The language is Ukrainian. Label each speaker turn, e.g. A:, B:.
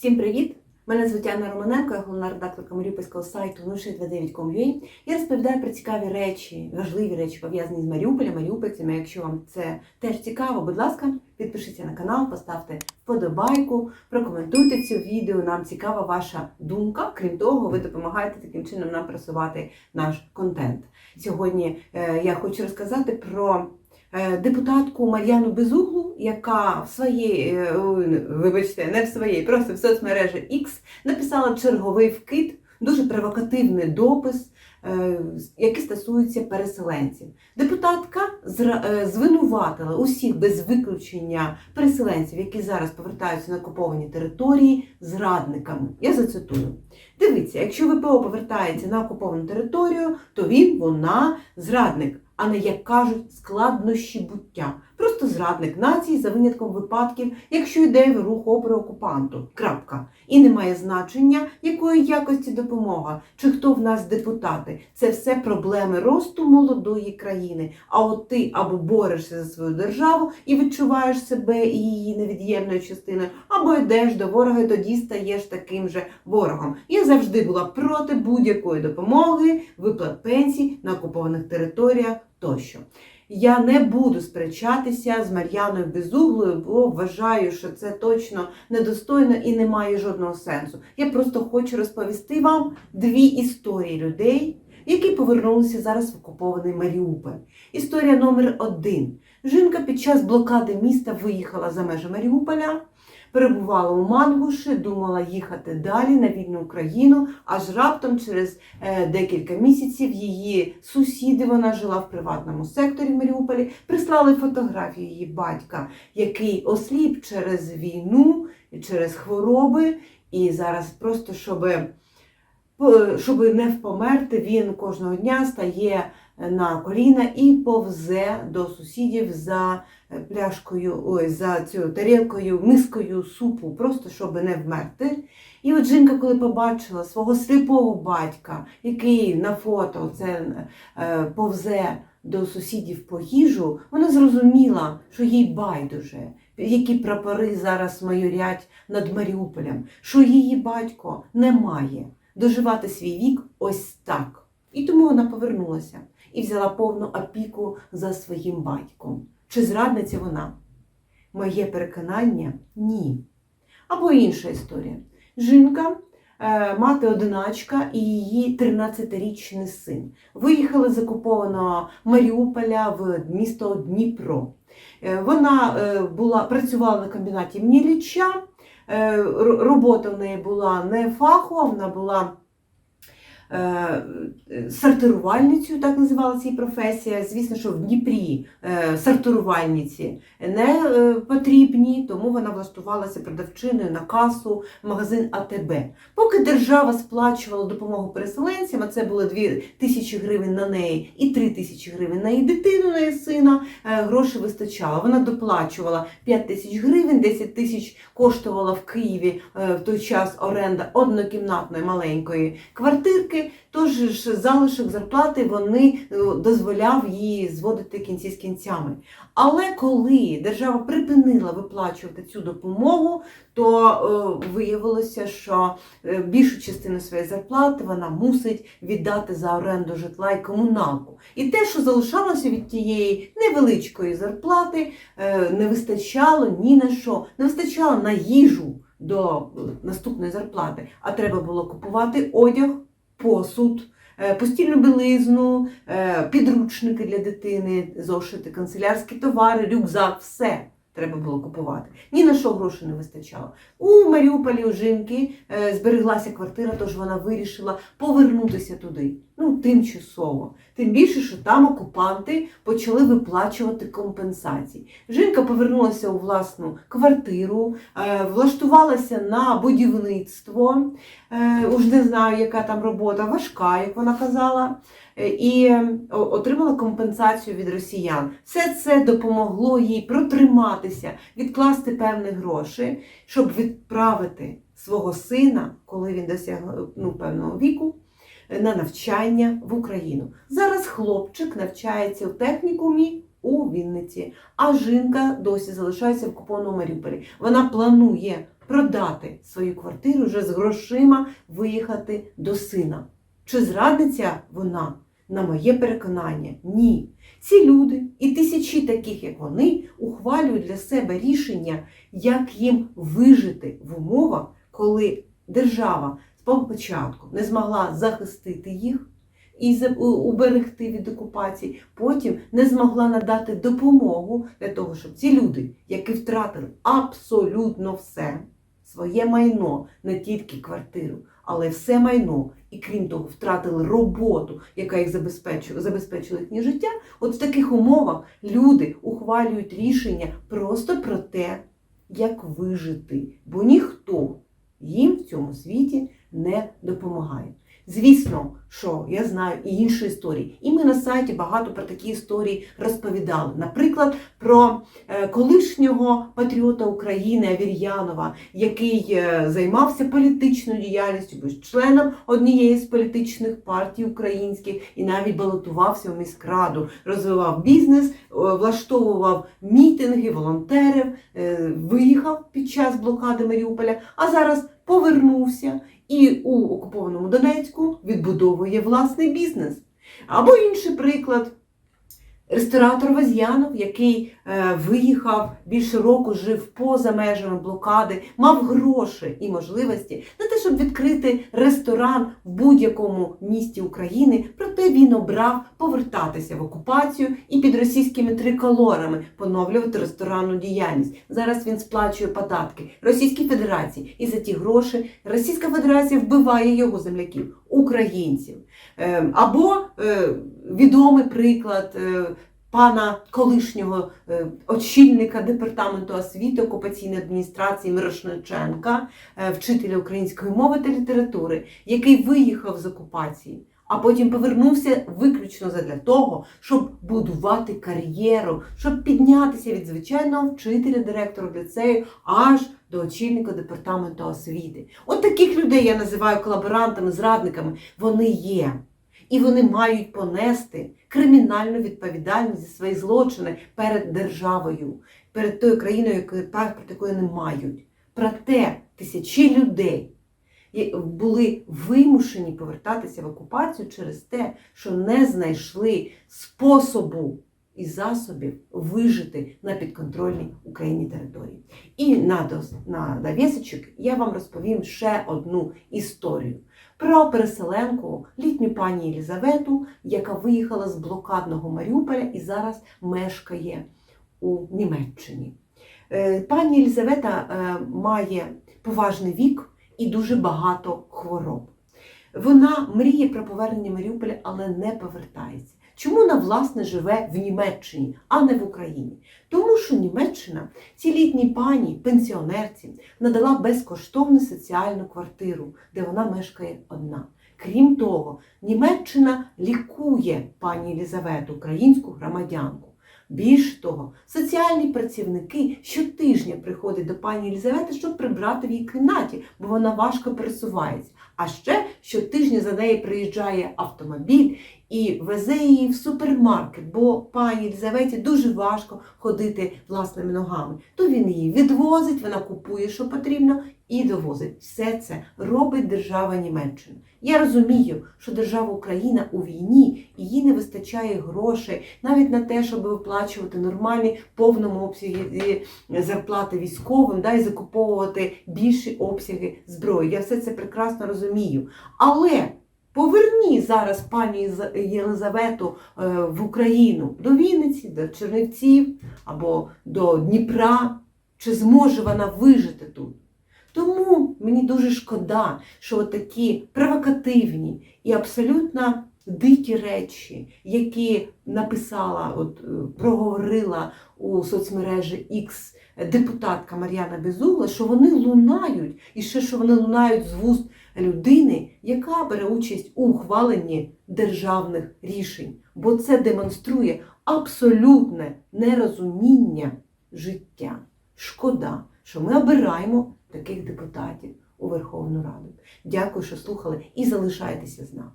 A: Всім привіт! Мене звуть Анна Романенко, я головна редакторка маріупольського сайту 0629.com.ua. Я розповідаю про цікаві речі, важливі речі, пов'язані з Маріуполем, маріупольцями. Якщо вам це теж цікаво, будь ласка, підпишіться на канал, поставте вподобайку, прокоментуйте це відео. Нам цікава ваша думка. Крім того, ви допомагаєте таким чином нам просувати наш контент. Сьогодні е, я хочу розказати про депутатку Мар'яну Безуглу, яка в своїй, е, вибачте, не в своїй, просто в соцмережі X написала черговий вкид, дуже провокативний допис, е, який стосується переселенців. Депутатка е, звинуватила усіх без виключення переселенців, які зараз повертаються на окуповані території, зрадниками. Я зацитую. Дивіться, якщо ВПО повертається на окуповану територію, то він, вона зрадник, а не, як кажуть, складнощі буття. Просто зрадник нації за винятком випадків, якщо йде в рух опору окупанту. Крапка. І немає значення, якої якості допомога, чи хто в нас депутати. Це все проблеми росту молодої країни. А от ти або борешся за свою державу і відчуваєш себе і її невід'ємною частиною, або йдеш до ворога і тоді стаєш таким же ворогом. Я завжди була проти будь-якої допомоги, виплат пенсій на окупованих територіях тощо. Я не буду сперечатися з Мар'яною Безуглою, бо вважаю, що це точно недостойно і не має жодного сенсу. Я просто хочу розповісти вам дві історії людей, які повернулися зараз в окупований Маріуполь. Історія номер один. Жінка під час блокади міста виїхала за межі Маріуполя, перебувала у Мангуші, думала їхати далі на вільну Україну, аж раптом через е, декілька місяців її сусіди, вона жила в приватному секторі в Маріуполі, прислали фотографію її батька, який осліп через війну, через хвороби, і зараз просто щоб, щоб не померти, він кожного дня стає на коліна і повзе до сусідів за пляшкою, ой, за цю тарілкою, мискою супу, просто щоб не вмерти. І от жінка, коли побачила свого сліпого батька, який на фото це е, повзе до сусідів по їжу, вона зрозуміла, що їй байдуже, які прапори зараз майорять над Маріуполем, що її батько не має доживати свій вік ось так. І тому вона повернулася і взяла повну опіку за своїм батьком. Чи зрадниця вона? Моє переконання ні. Або інша історія. Жінка, е, мати одиначка і її 13-річний син виїхали з окупованого Маріуполя в місто Дніпро. Е, Вона е, була, працювала на комбінаті р- робота в неї була не фахова, вона була сортирувальницею, так називалася її професія. Звісно, що в Дніпрі е, сортирувальниці не е, потрібні, тому вона влаштувалася продавчиною на касу в магазин АТБ. Поки держава сплачувала допомогу переселенцям, а це було 2 тисячі гривень на неї і 3 тисячі гривень на її дитину, на її сина, е, грошей вистачало. Вона доплачувала 5 тисяч гривень, 10 тисяч коштувала в Києві е, в той час оренда однокімнатної маленької квартирки. Тож ж залишок зарплати вони е, дозволяв їй зводити кінці з кінцями. Але коли держава припинила виплачувати цю допомогу, то е, виявилося, що е, більшу частину своєї зарплати вона мусить віддати за оренду житла і комуналку. І те, що залишалося від тієї невеличкої зарплати, не вистачало ні на що, не вистачало на їжу до наступної зарплати, а треба було купувати одяг, посуд. е, Постільну білизну, е, підручники для дитини, зошити, канцелярські товари, рюкзак, все треба було купувати. Ні на що грошей не вистачало. У Маріуполі у жінки е, збереглася квартира, тож вона вирішила повернутися туди. Ну, тимчасово. Тим більше, що там окупанти почали виплачувати компенсації. Жінка повернулася у власну квартиру, е, влаштувалася на будівництво. Е, Уж не знаю, яка там робота, важка, як вона казала. Е, І отримала компенсацію від росіян. Все це допомогло їй протриматися, відкласти певні гроші, щоб відправити свого сина, коли він досяг ну, певного віку, на навчання в Україну. Зараз хлопчик навчається в технікумі у Вінниці, а жінка досі залишається в окупованому Маріуполі. Вона планує продати свою квартиру вже з грошима виїхати до сина. Чи зрадниця вона? На моє переконання, ні. Ці люди і тисячі таких, як вони, ухвалюють для себе рішення, як їм вижити в умовах, коли держава спочатку не змогла захистити їх і уберегти від окупації, потім не змогла надати допомогу для того, щоб ці люди, які втратили абсолютно все, своє майно, не тільки квартиру, але все майно, і крім того, втратили роботу, яка їх забезпечує, забезпечила їхнє життя. От в таких умовах люди ухвалюють рішення просто про те, як вижити, бо ніхто їм в цьому світі не допомагає. Звісно, що я знаю і інші історії. І ми на сайті багато про такі історії розповідали. Наприклад, про е, колишнього патріота України Авір'янова, який е, займався політичною діяльністю, був членом однієї з політичних партій українських і навіть балотувався в міськраду, розвивав бізнес, е, влаштовував мітинги, волонтерів, виїхав під час блокади Маріуполя, а зараз повернувся і у окупованому Донецьку відбудовує власний бізнес. Або інший приклад. Ресторатор Ваз'янов, який е, виїхав більше року, жив поза межами блокади, мав гроші і можливості на те, щоб відкрити ресторан в будь-якому місті України. Проте він обрав повертатися в окупацію і під російськими триколорами поновлювати ресторанну діяльність. Зараз він сплачує податки Російській Федерації, і за ті гроші Російська Федерація вбиває його земляків, українців. Е, Або е, відомий приклад е, пана колишнього очільника департаменту освіти окупаційної адміністрації Мирошниченка, вчителя української мови та літератури, який виїхав з окупації. А потім повернувся виключно задля того, щоб будувати кар'єру, щоб піднятися від звичайного вчителя, директора ліцею аж до очільника департаменту освіти. От таких людей я називаю колаборантами, зрадниками. Вони є. І вони мають понести кримінальну відповідальність за свої злочини перед державою, перед тою країною, якої паспорт якої не мають. Проте тисячі людей були вимушені повертатися в окупацію через те, що не знайшли способу і засобів вижити на підконтрольній Україні території. І на, дос- на довісочок я вам розповім ще одну історію про переселенку літню пані Єлізавету, яка виїхала з блокадного Маріуполя і зараз мешкає у Німеччині. Е, Пані Єлізавета е, має поважний вік і дуже багато хвороб. Вона мріє про повернення Маріуполя, але не повертається. Чому вона, власне, живе в Німеччині, а не в Україні? Тому що Німеччина цій літній пані, пенсіонерці, надала безкоштовну соціальну квартиру, де вона мешкає одна. Крім того, Німеччина лікує пані Єлізавету, українську громадянку. Більш того, соціальні працівники щотижня приходять до пані Єлізавети, щоб прибрати в її кімнаті, бо вона важко пересувається. А ще щотижня за нею приїжджає автомобіль і везе її в супермаркет, бо пані Єлізаветі дуже важко ходити власними ногами. То він її відвозить, вона купує, що потрібно, і довозить. Все це робить держава Німеччина. Я розумію, що держава Україна у війні їй не вистачає грошей навіть на те, щоб виплачувати нормальні повному обсязі зарплати військовим, да, і закуповувати більші обсяги зброї. Я все це прекрасно розумію. Але поверні зараз пані Єлизавету е, в Україну до Вінниці, до Чернівців або до Дніпра. Чи зможе вона вижити тут? Тому мені дуже шкода, що такі провокативні і абсолютно дикі речі, які написала, от, е, проговорила у соцмережі X депутатка Мар'яна Безугла, що вони лунають, і ще що вони лунають з вуст людини, яка бере участь у ухваленні державних рішень. Бо це демонструє абсолютне нерозуміння життя. Шкода, що ми обираємо таких депутатів у Верховну Раду. Дякую, що слухали і залишайтеся з нами.